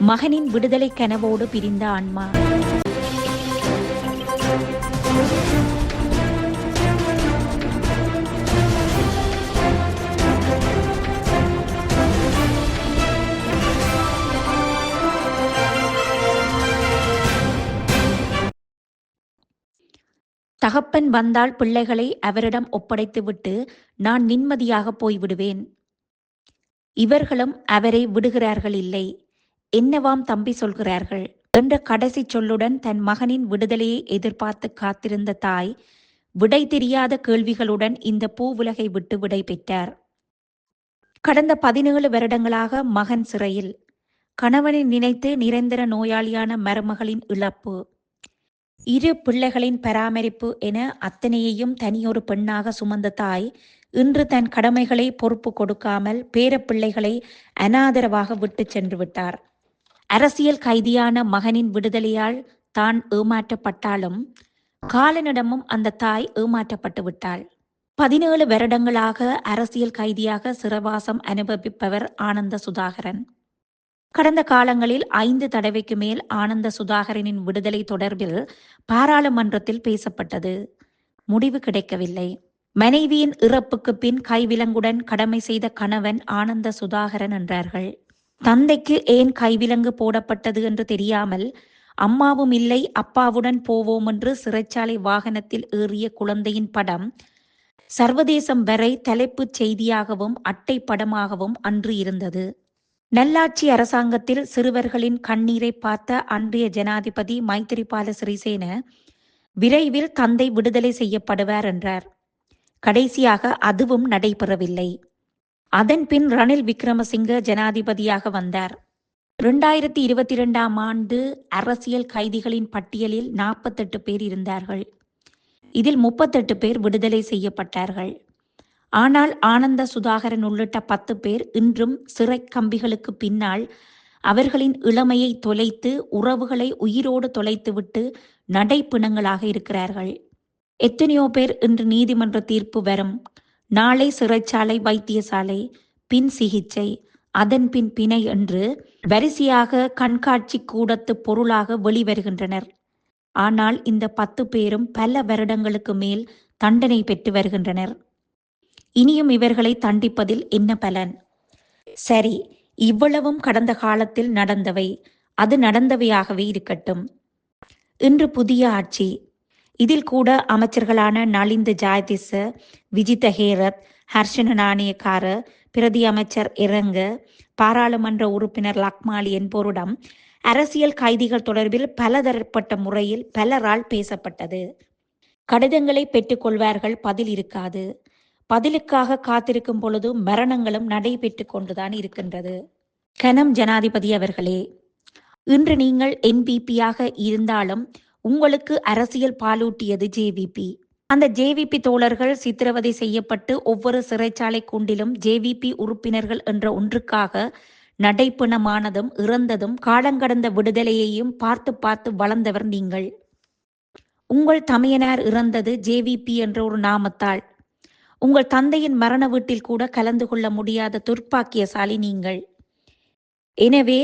மகனின் விடுதலை கனவோடு பிரிந்த ஆன்மா. தகப்பன் வந்தால் பிள்ளைகளை அவரிடம் ஒப்படைத்துவிட்டு நான் நிம்மதியாக போய்விடுவேன். இவர்களும் அவரை விடுகிறார்கள் இல்லை. என்னவாம் தம்பி சொல்கிறார்கள்? என்ற கடைசி சொல்லுடன் தன் மகனின் விடுதலையை எதிர்பார்த்து காத்திருந்த தாய் விடை தெரியாத கேள்விகளுடன் இந்த பூவுலகை விட்டு விடை பெற்றார். கடந்த பதினேழு வருடங்களாக மகன் சிறையில். கணவனை நினைத்து நிரந்தர நோயாளியான மருமகளின் இழப்பு. இரு பிள்ளைகளின் பராமரிப்பு என அத்தனையையும் தனியொரு பெண்ணாக சுமந்த தாய் இன்று தன் கடமைகளை பொறுப்பு கொடுக்காமல் பேரப்பிள்ளைகளை அனாதரவாக விட்டு சென்று விட்டார். அரசியல் கைதியான மகனின் விடுதலையால் தான் ஏமாற்றப்பட்டாலும் காலனிடமும் அந்த தாய் ஏமாற்றப்பட்டு விட்டாள். பதினேழு வருடங்களாக அரசியல் கைதியாக சிறவாசம் அனுபவிப்பவர் ஆனந்த சுதாகரன். கடந்த காலங்களில் ஐந்து தடவைக்கு மேல் ஆனந்த சுதாகரனின் விடுதலை தொடர்பில் பாராளுமன்றத்தில் பேசப்பட்டது. முடிவு கிடைக்கவில்லை. மனைவியின் இறப்புக்கு பின் கைவிலங்குடன் கடமை செய்த கணவன் ஆனந்த சுதாகரன் என்றார்கள். தந்தைக்கு ஏன் கைவிலங்கு போடப்பட்டது என்று தெரியாமல் அம்மாவும் இல்லை அப்பாவுடன் போவோம் என்று சிறைச்சாலை வாகனத்தில் ஏறிய குழந்தையின் படம் சர்வதேசம் வரை தலைப்புச் செய்தியாகவும் அட்டை படமாகவும் அன்று இருந்தது. நல்லாட்சி அரசாங்கத்தில் சிறுவர்களின் கண்ணீரை பார்த்த அன்றைய ஜனாதிபதி மைத்திரிபால சிறிசேன விரைவில் தந்தை விடுதலை செய்யப்படுவார் என்றார். கடைசியாக அதுவும் நடைபெறவில்லை. அதன்பின் ரணில் விக்ரமசிங்க ஜனாதிபதியாக வந்தார். இரண்டாயிரத்தி இருபத்தி இரண்டாம் ஆண்டு அரசியல் கைதிகளின் பட்டியலில் நாற்பத்தெட்டு பேர் இருந்தார்கள். இதில் முப்பத்தெட்டு பேர் விடுதலை செய்யப்பட்டார்கள். ஆனால் ஆனந்த சுதாகரன் உள்ளிட்ட பத்து பேர் இன்றும் சிறை கம்பிகளுக்கு பின்னால் அவர்களின் இளமையை தொலைத்து உறவுகளை உயிரோடு தொலைத்துவிட்டு நடைப்பிணங்களாக இருக்கிறார்கள். எத்தனையோ பேர் இன்று நீதிமன்ற தீர்ப்பு வரும். நாளை சிறைச்சாலை வைத்தியசாலை பின் சிகிச்சை அதன் பின் பிணை என்று வரிசையாக கண்காட்சி கூடத்து பொருளாக வெளிவருகின்றனர். ஆனால் இந்த பத்து பேரும் பல வருடங்களுக்கு மேல் தண்டனை பெற்று வருகின்றனர். இனியும் இவர்களை தண்டிப்பதில் என்ன பலன்? சரி இவ்வளவும் கடந்த காலத்தில் நடந்தவை அது நடந்தவையாகவே இருக்கட்டும். இன்று புதிய ஆட்சி இதில் கூட அமைச்சர்களான நலிந்த ஜாயதிச விஜித ஹேரத் ஹர்ஷன நாணயக்கார பிரதி அமைச்சர் இறங்க பாராளுமன்ற உறுப்பினர் லக்மாலி என்போரிடம் அரசியல் கைதிகள் தொடர்பில் பலதரப்பட்ட முறையில் பலரால் பேசப்பட்டது. கடிதங்களை பெற்றுக்கொள்வார்கள் பதில் இருக்காது. பதிலுக்காக காத்திருக்கும் பொழுது மரணங்களும் நடைபெற்று கொண்டுதான் இருக்கின்றது. கனம் ஜனாதிபதி அவர்களே இன்று நீங்கள் என்பிபியாக இருந்தாலும் உங்களுக்கு அரசியல் பாலூட்டியது ஜேவிபி அந்த ஜேவிபி தோழர்கள் சித்திரவதை செய்யப்பட்டு ஒவ்வொரு சிறைச்சாலை கூண்டிலும் ஜேவிபி உறுப்பினர்கள் என்ற ஒன்றுக்காக நடைப்பிணமானதும் இறந்ததும் காலங்கடந்த விடுதலையையும் பார்த்து பார்த்து வளர்ந்தவர் நீங்கள். உங்கள் தமையனார் இறந்தது ஜேவிபி என்ற ஒரு நாமத்தால். உங்கள் தந்தையின் மரண வீட்டில் கூட கலந்து கொள்ள முடியாத துர்ப்பாக்கியசாலி நீங்கள். எனவே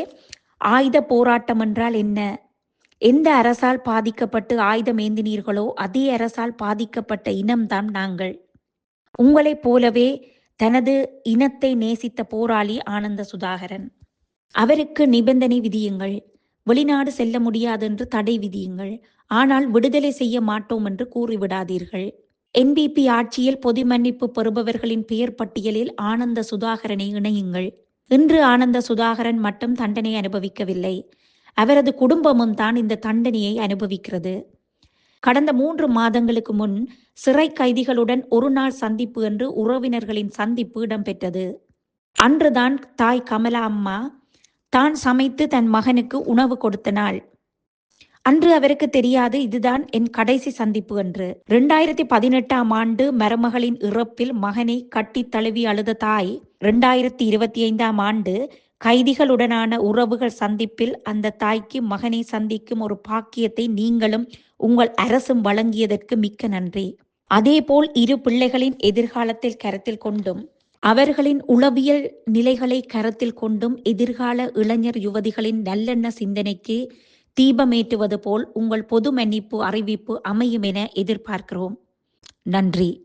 ஆயுத போராட்டம் என்றால் என்ன? எந்த அரசால் பாதிக்கப்பட்டு ஆயுதம் ஏந்தினீர்களோ அதே அரசால் பாதிக்கப்பட்ட இனம்தான் நாங்கள். உங்களைப் போலவே தனது இனத்தை நேசித்த போராளி ஆனந்த சுதாகரன். அவருக்கு நிபந்தனை விதியுங்கள். வெளிநாடு செல்ல முடியாது என்று தடை விதியுங்கள். ஆனால் விடுதலை செய்ய மாட்டோம் என்று கூறிவிடாதீர்கள். என்பிபி ஆட்சியில் பொது மன்னிப்பு பெறுபவர்களின் பெயர் பட்டியலில் ஆனந்த சுதாகரனை இணையுங்கள். இன்று ஆனந்த சுதாகரன் மட்டும் தண்டனை அனுபவிக்கவில்லை. அவரது குடும்பமும் தான் இந்த தண்டனையை அனுபவிக்கிறது. கடந்த மூன்று மாதங்களுக்கு முன் சிறை கைதிகளுடன் ஒரு நாள் சந்திப்பு என்று உறவினர்களின் சந்திப்பு இடம்பெற்றது. அன்றுதான் தாய் கமலா அம்மா தான் சமைத்து தன் மகனுக்கு உணவு கொடுத்த நாள். அன்று அவருக்கு தெரியாது இதுதான் என் கடைசி சந்திப்பு என்று. இரண்டாயிரத்தி பதினெட்டாம் ஆண்டு மருமகளின் இறப்பில் மகனை கட்டி தழுவி அழுத தாய் இரண்டாயிரத்தி இருபத்தி ஐந்தாம் ஆண்டு கைதிகளுடனான உறவுகள் சந்திப்பில் அந்த தாய்க்கு மகனை சந்திக்கும் ஒரு பாக்கியத்தை நீங்களும் உங்கள் அரசும் வழங்கியதற்கு மிக்க நன்றி. அதேபோல் இரு பிள்ளைகளின் எதிர்காலத்தில் கருத்தில் கொண்டும் அவர்களின் உளவியல் நிலைகளை கருத்தில் கொண்டும் எதிர்கால இளைஞர் யுவதிகளின் நல்லெண்ண சிந்தனைக்கு தீபமேற்றுவது போல் உங்கள் பொது மன்னிப்பு அறிவிப்பு அமையும் என எதிர்பார்க்கிறோம். நன்றி.